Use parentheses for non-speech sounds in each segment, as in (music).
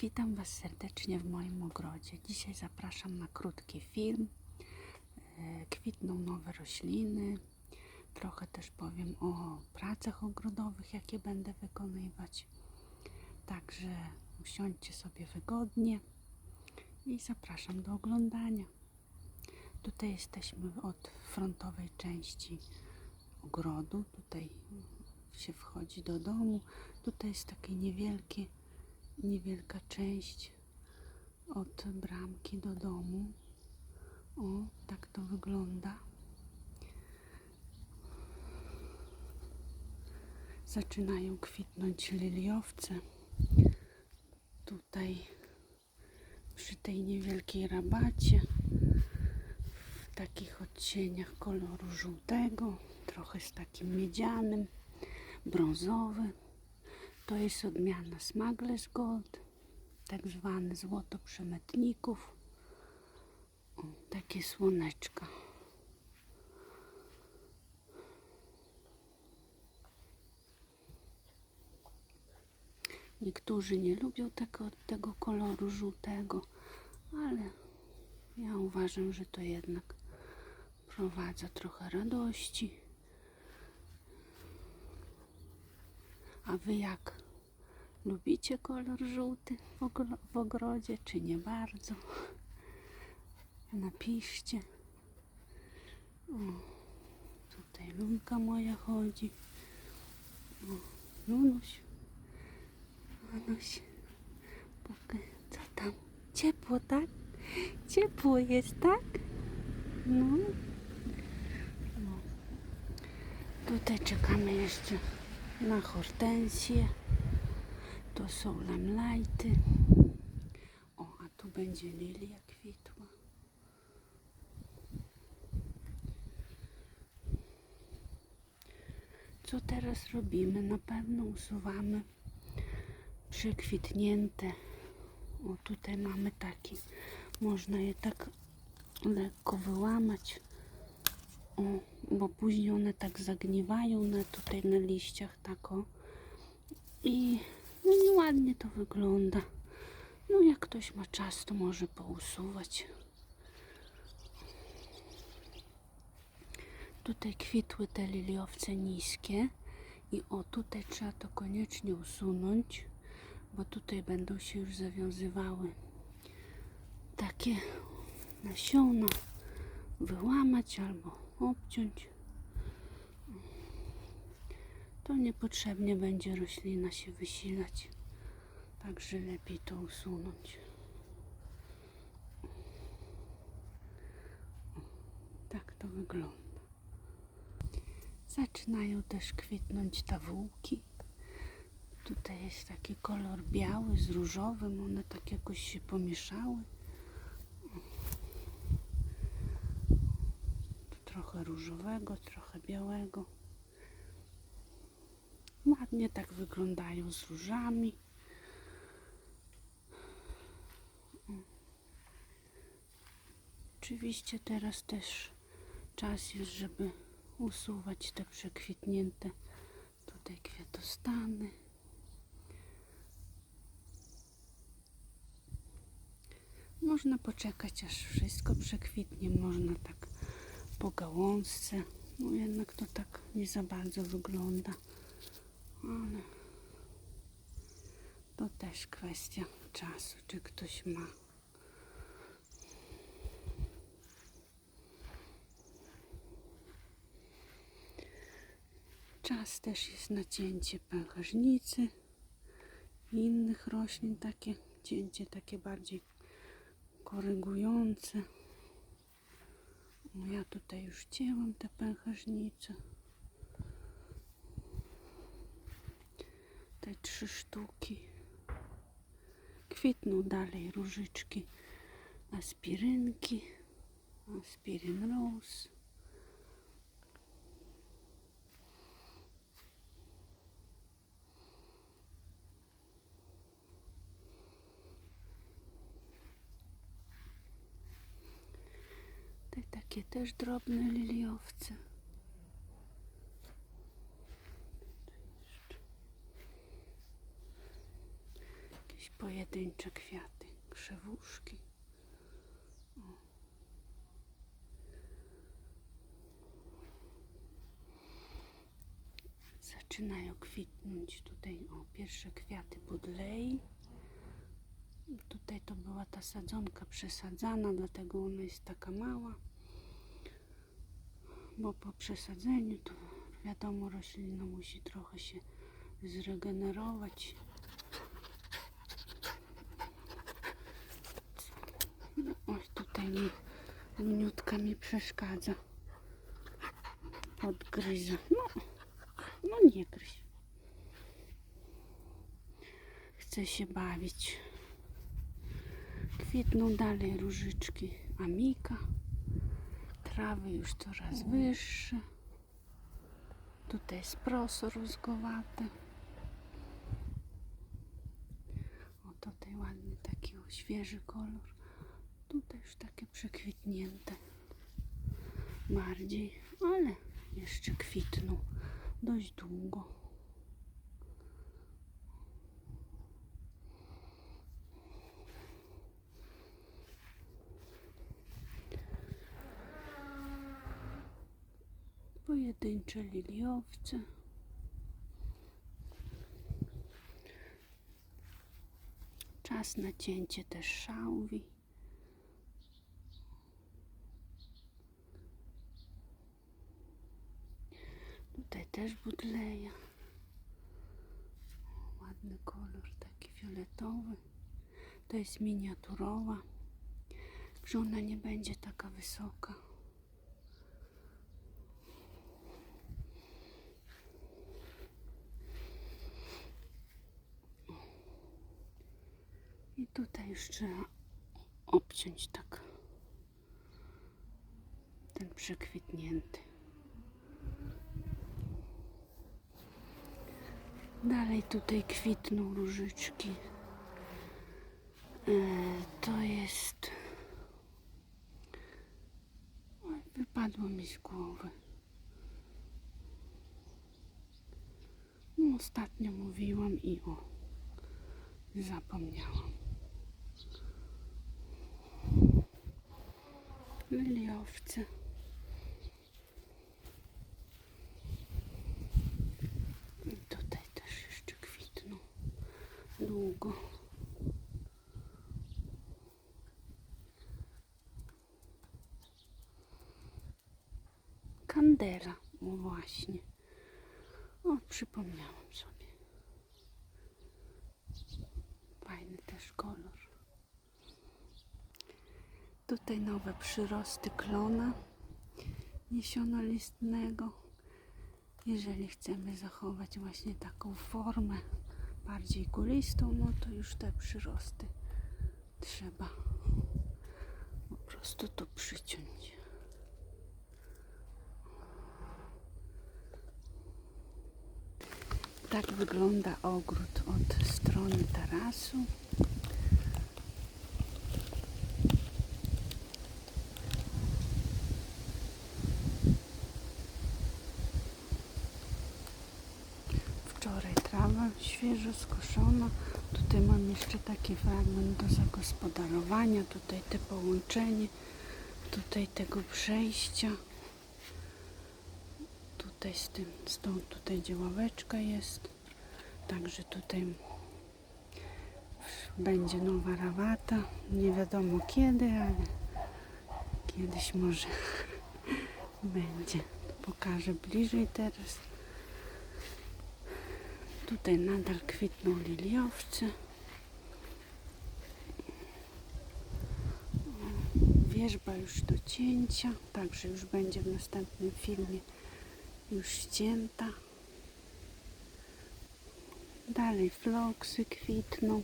Witam Was serdecznie w moim ogrodzie. Dzisiaj zapraszam na krótki film. E, Kwitną nowe rośliny. Trochę też powiem o pracach ogrodowych, jakie będę wykonywać. Także usiądźcie sobie wygodnie i zapraszam do oglądania. Tutaj jesteśmy od frontowej części ogrodu. Tutaj się wchodzi do domu. Tutaj jest takie niewielkie, niewielka część od bramki do domu. O, tak to wygląda. Zaczynają kwitnąć liliowce. Tutaj przy tej niewielkiej rabacie w takich odcieniach koloru żółtego, trochę z takim miedzianym, brązowy. To jest odmiana Smuggler's Gold, tak zwany złoto przemytników. O, takie słoneczka. Niektórzy nie lubią tego, tego koloru żółtego, ale ja uważam, że to jednak prowadza trochę radości. A wy jak? Lubicie kolor żółty w, ogro- w ogrodzie, czy nie bardzo? Napiszcie. O, tutaj Lunka moja chodzi. O, Lunuś. Lunuś. Co tam? Ciepło, tak? Ciepło jest, tak? No. no. Tutaj czekamy jeszcze na hortensję. To są lamlajty. O, a tu będzie lilia kwitła. Co teraz robimy? Na pewno usuwamy przekwitnięte. O, tutaj mamy taki. Można je tak lekko wyłamać. O, bo później one tak zagniewają na tutaj na liściach tak o. I no nieładnie to wygląda. No jak ktoś ma czas, to może pousuwać. Tutaj kwitły te liliowce niskie i o tutaj trzeba to koniecznie usunąć, bo tutaj będą się już zawiązywały takie nasiona wyłamać albo obciąć. To niepotrzebnie będzie roślina się wysilać. Także lepiej to usunąć. Tak to wygląda. Zaczynają też kwitnąć tawółki. Tutaj jest taki kolor biały z różowym. One tak jakoś się pomieszały. Tu trochę różowego, trochę białego. Ładnie tak wyglądają z różami. Oczywiście teraz też czas jest, żeby usuwać te przekwitnięte tutaj kwiatostany. Można poczekać aż wszystko przekwitnie, można tak po gałązce. No jednak to tak nie za bardzo wygląda. Ale to też kwestia czasu, czy ktoś ma. Czas też jest na cięcie pęcherzynicy i innych roślin, takie cięcie takie bardziej korygujące. O, ja tutaj już cięłam te pęcherzynice. Te trzy sztuki. Kwitną dalej różyczki, aspirynki, aspiryn rose. Te takie też drobne liliowce. pojedyncze kwiaty, krzewuszki. Zaczynają kwitnąć tutaj o pierwsze kwiaty budlei. Tutaj to była ta sadzonka przesadzana, dlatego ona jest taka mała. Bo po przesadzeniu to wiadomo roślina musi trochę się zregenerować. No, oj, tutaj mi luniutka mi przeszkadza. Odgryza. No, no nie gryź. Chce się bawić. Kwitną dalej różyczki amika. Trawy już coraz wyższe. Tutaj jest proso rózgowate. O, tutaj ładny taki o, świeży kolor. Tutaj już takie przekwitnięte. Bardziej, ale jeszcze kwitną dość długo. Pojedyncze liliowce. Czas na cięcie też szałwi. Tutaj też budleja. Ładny kolor, taki fioletowy. To jest miniaturowa. Że ona nie będzie taka wysoka. Tutaj już trzeba obciąć tak ten przekwitnięty. Dalej tutaj kwitną różyczki. E, to jest. Oj, wypadło mi z głowy. No, ostatnio mówiłam i o, zapomniałam. Liliowce. I tutaj też jeszcze kwitną długo. Kandela, o właśnie. O, przypomniałam sobie. Fajny też kolor. Tutaj nowe przyrosty klona jesionolistnego. Jeżeli chcemy zachować właśnie taką formę bardziej kulistą, no to już te przyrosty trzeba po prostu tu przyciąć. Tak wygląda ogród od strony tarasu. Wczoraj trawa świeżo skoszona. Tutaj mam jeszcze taki fragment do zagospodarowania. Tutaj te połączenie. Tutaj tego przejścia. Tutaj z tym, stąd tutaj działaweczka jest. Także tutaj będzie nowa rawata. Nie wiadomo kiedy, ale kiedyś może (laughs) będzie. Pokażę bliżej teraz. Tutaj nadal kwitną liliowce. Wierzba już do cięcia, także już będzie w następnym filmie już ścięta. Dalej floksy kwitną.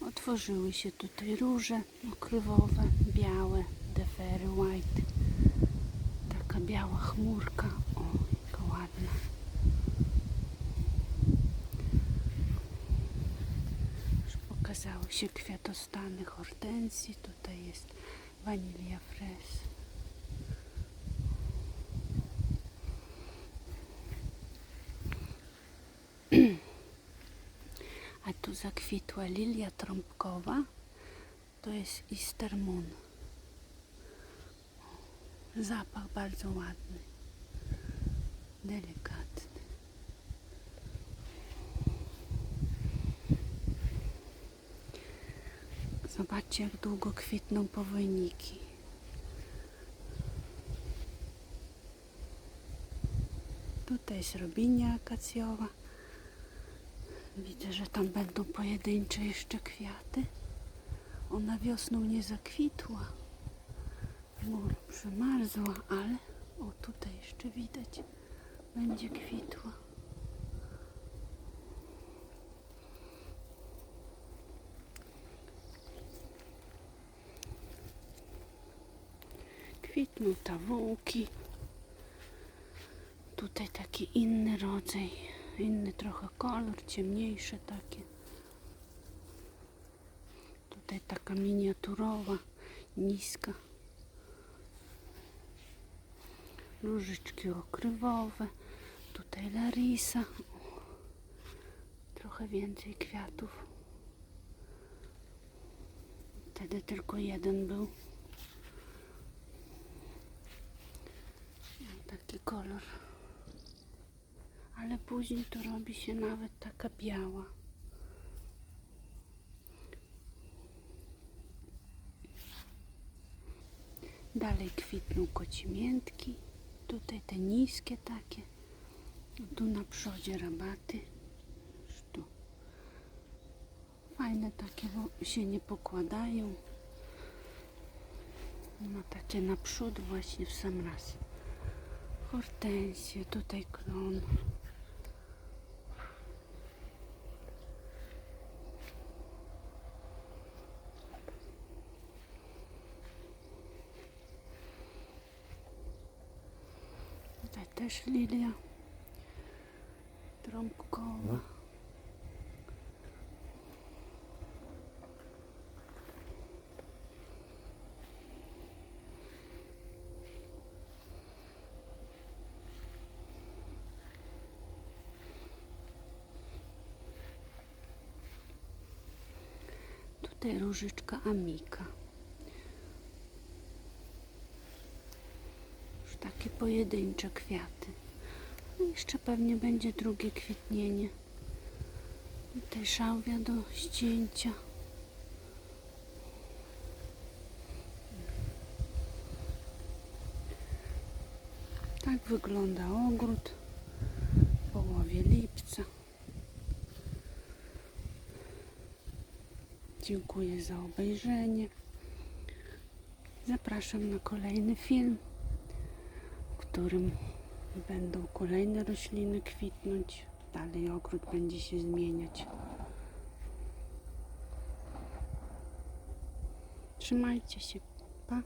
Otworzyły się tutaj róże okrywowe, białe, defery white. Taka biała chmurka. O, jaka ładna. Już pokazały się kwiatostany hortensji. Tutaj jest wanilia fres. A A zakwitła lilia trąbkowa. To jest Easter Moon. Zapach bardzo ładny. Delikatny. Zobaczcie, jak długo kwitną powojniki. Tutaj jest robinia akacjowa. Widzę, że tam będą pojedyncze jeszcze kwiaty. Ona wiosną nie zakwitła. Mur przemarzła, ale o tutaj jeszcze widać będzie kwitła. Kwitną tawułki. Tutaj taki inny rodzaj, inny trochę kolor, ciemniejsze takie. Tutaj taka miniaturowa, niska. Różyczki okrywowe. Tutaj larisa. Trochę więcej kwiatów. Wtedy tylko jeden był. Taki kolor. Ale później to robi się nawet taka biała. Dalej kwitną kocimiętki. Tutaj te niskie takie. Tu na przodzie rabaty. Tu. Fajne takie, bo się nie pokładają. No takie naprzód właśnie w sam raz. Hortensje, tutaj klon. Tutaj też lilia trąbkowa. Tutaj różyczka Amika. Takie pojedyncze kwiaty. No Jeszcze pewnie będzie drugie kwitnienie. Tutaj szałwia do ścięcia. Tak wygląda ogród w połowie lipca. Dziękuję za obejrzenie. Zapraszam na kolejny film, którym będą kolejne rośliny kwitnąć. Dalej ogród będzie się zmieniać. Trzymajcie się. Pa.